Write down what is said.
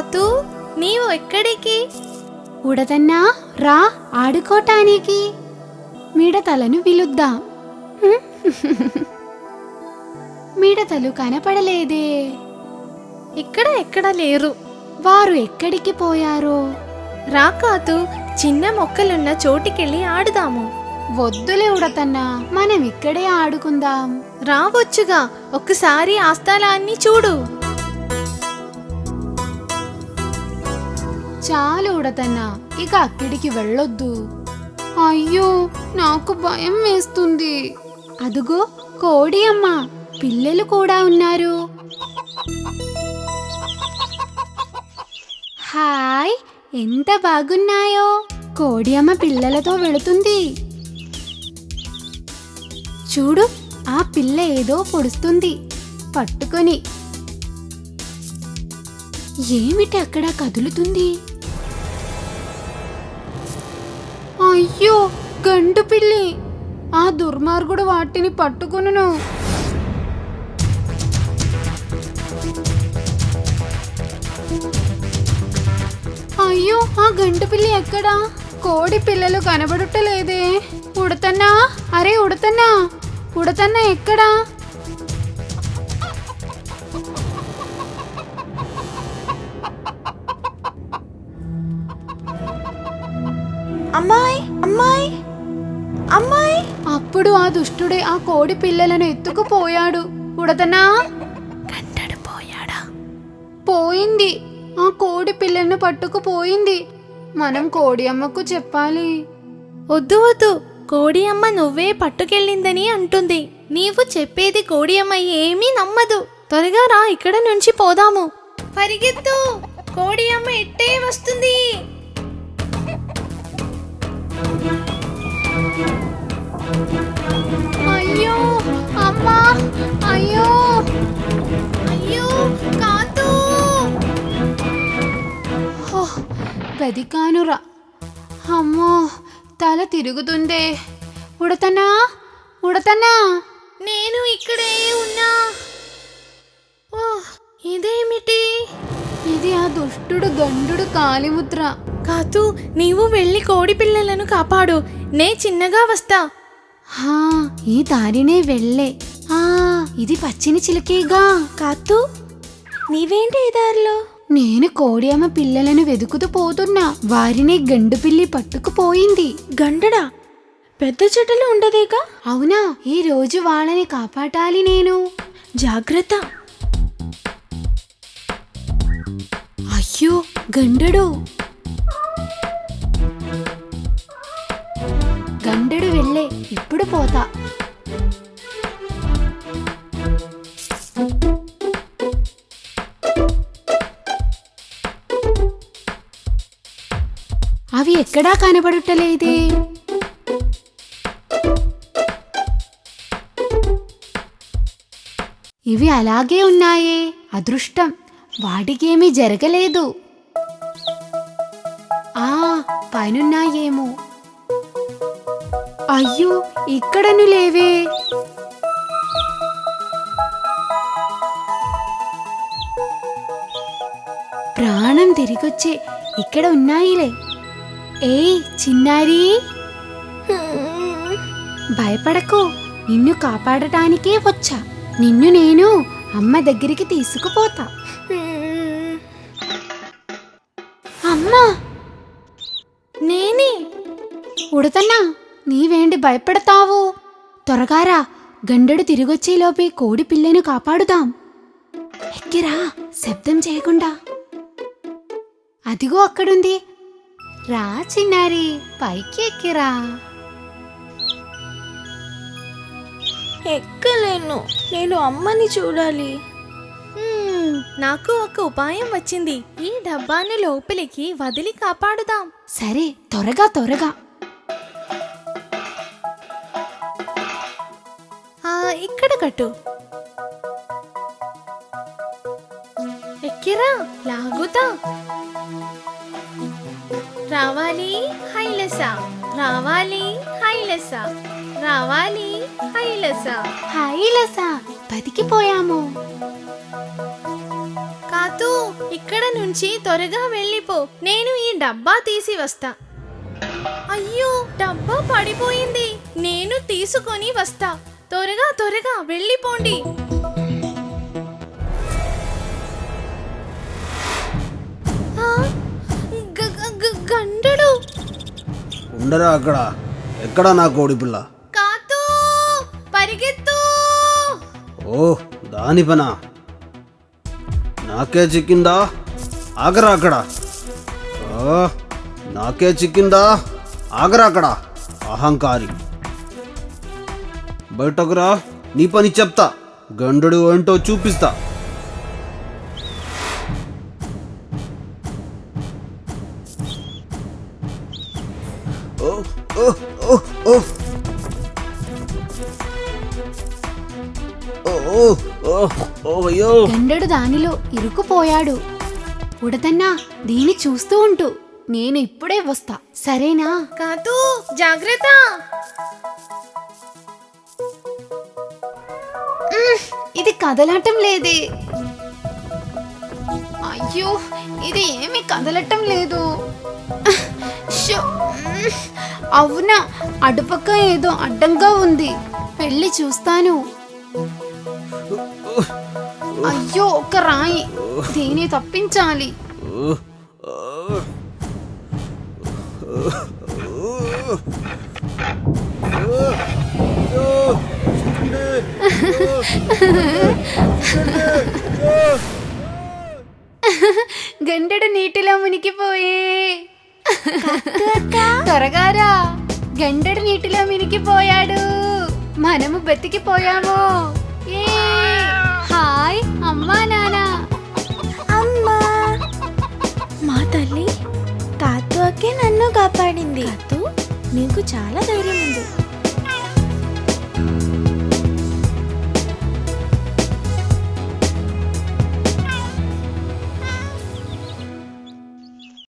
కాతూ నీవు ఎక్కడికి? ఉడదన్నా రా ఆడుకోటానికి. మిడతలను పిలుద్దాం మిడతలు కనపడలేదే. ఇక్కడ ఎక్కడ లేరు. వారు ఎక్కడికి పోయారో? రా కాతు చిన్న మొక్కలున్న చోటికెళ్ళి ఆడుదాము. వద్దులే ఉడతన్నా మనం ఇక్కడే ఆడుకుందాం. రావచ్చుగా ఒక్కసారి ఆ స్థలాన్ని చూడు. చాలు ఉడతన్నా ఇక అక్కడికి వెళ్ళొద్దు. అయ్యో నాకు భయం వేస్తుంది. అదుగో కోడి అమ్మ. పిల్లలు కూడా ఉన్నారు. హాయ్ ఎంత బాగున్నాయో. కోడి అమ్మ పిల్లలతో వెళుతుంది. చూడు ఆ పిల్ల ఏదో పొడుస్తుంది. పట్టుకొని. ఏమిటి అక్కడ కదులుతుంది? అయ్యో గండు పిల్లి. ఆ దుర్మార్గుడు వాటిని పట్టుకును అయ్యో ఆ గండు పిల్లి ఎక్కడా? కోడి పిల్లలు కనబడుటలేదే. ఉడతన్నా? అరే ఉడతన్నా? ఉడతన్నా ఎక్కడా? అప్పుడు ఆ దుష్టుడే ఆ కోడి పిల్లలను ఎత్తుకుపోయాడు. ఉడతనా? గంటడు పోయాడా? పోయింది. ఆ కోడి పిల్లలను పట్టుకుపోయింది. మనం కోడి అమ్మకు చెప్పాలి. వద్దు వద్దు. కోడి అమ్మ నువ్వే పట్టుకెళ్ళిందని అంటుంది. నీవు చెప్పేది కోడి అమ్మ ఏమీ నమ్మదు. త్వరగా రా ఇక్కడ నుంచి పోదాము. పరిగెత్తు. కోడి అమ్మ ఎట్టే వస్తుంది? అయ్యో అమ్మా అయ్యో. అయ్యో కాదు హో, బతికానురా. అమ్మో తల తిరుగుతుందే. ఉడతనా ఉడతనా? నేను ఇక్కడే ఉన్నా. ఓ ఇదేమిటి? ఇది ఆ దుష్టుడు గండుడు కాలిముద్ర. కాతు నీవు వెళ్ళి కోడి పిల్లలను కాపాడు. నే చిన్నగా వస్తా. హా ఈ దారినే వెళ్ళే ఆ ఇది పచ్చిని చిలకేగా కాతూ నీవేంటి ఈ దారిలో నేను కోడి అమ్మ పిల్లలను వెతుకుతూ పోతున్నా వారిని గండు పిల్లి పట్టుకుపోయింది గండడా పెద్ద చెట్టులో ఉండదేగా అవునా ఈ రోజు వాళ్ళని కాపాడాలి నేను జాగ్రత్త అయ్యో గండడు గండడు ఇప్పుడు పోతా. అవి ఎక్కడా కనబడటలేదే ఇవి అలాగే ఉన్నాయే అదృష్టం. వాటికేమీ జరగలేదు. ఆ పైనున్నాయేమో. అయ్యో ఇక్కడను లేవే. ప్రాణం తిరిగొచ్చే ఇక్కడ ఉన్నాయిలే. ఏ చిన్నారి. భయపడకు నిన్ను కాపాడటానికే వచ్చా. నిన్ను నేను అమ్మ దగ్గరికి తీసుకుపోతా. అమ్మా నేనే. ఉడతన్నా. నీవేంటి భయపడతావు? త్వరగారా గండడు తిరిగొచ్చేలోపే కోడి పిల్లను కాపాడుదాం. ఎక్కిరా శబ్దం చేయకుండా. అదిగో అక్కడుంది. రా చిన్నారి పైకి ఎక్కిరా ఎక్కలేను నేను అమ్మని చూడాలి. నాకు ఒక ఉపాయం వచ్చింది. ఈ డబ్బాని లోపలికి వదిలి కాపాడుదాం. సరే త్వరగా త్వరగా. ఇక్కడ కట్టు. ఎక్కిరా లాగుతా. రావాలి హైలస. రావాలి హైలస. రావాలి హైలస. హాయ్ లసా బతికిపోయాము. కాతూ ఇక్కడ నుంచి త్వరగా వెళ్ళిపో. నేను ఈ డబ్బా తీసి వస్తా. అయ్యో డబ్బా పడిపోయింది. నేను తీసుకొని వస్తా. త్వరగా త్వరగా వెళ్ళిపోండి. గండడు. ఉండరా అక్కడ? ఎక్కడ నా కోడి పిల్ల? కాతూ పరిగెత్తు. ఓ దాని పనా? నాకే చిక్కిందా? ఆగరా అక్కడ. నాకే చిక్కిందా? ఆగరా అక్కడ. అహంకారి. బయటకు రా నీ పని చెప్తా. గండుడు ఏంటో చూపిస్తా. గండడు దానిలో ఇరుకుపోయాడు ఉడతన్నా దీని చూస్తూ ఉంటూ నేను ఇప్పుడే వస్తా. సరేనా? కాదు జాగ్రత్త. ఇది కదలటం లేదే అయ్యో ఇది ఏమీ కదలటం లేదు అవునా అటుపక్క ఏదో అడ్డంగా ఉంది వెళ్ళి చూస్తాను అయ్యో ఒక రాయి దీన్ని తప్పించాలి గంటడు నీటిలో మునిగిపోయే త్వరగా రా గంటడు నీటిలో మునిగిపోయాడు మనము బతికిపోయాము ఏ హాయ్ అమ్మా నానా అమ్మా మా తల్లి కాతు అక్కే నన్ను కాపాడింది కాతు నీకు చాలా ధైర్యం ఉంది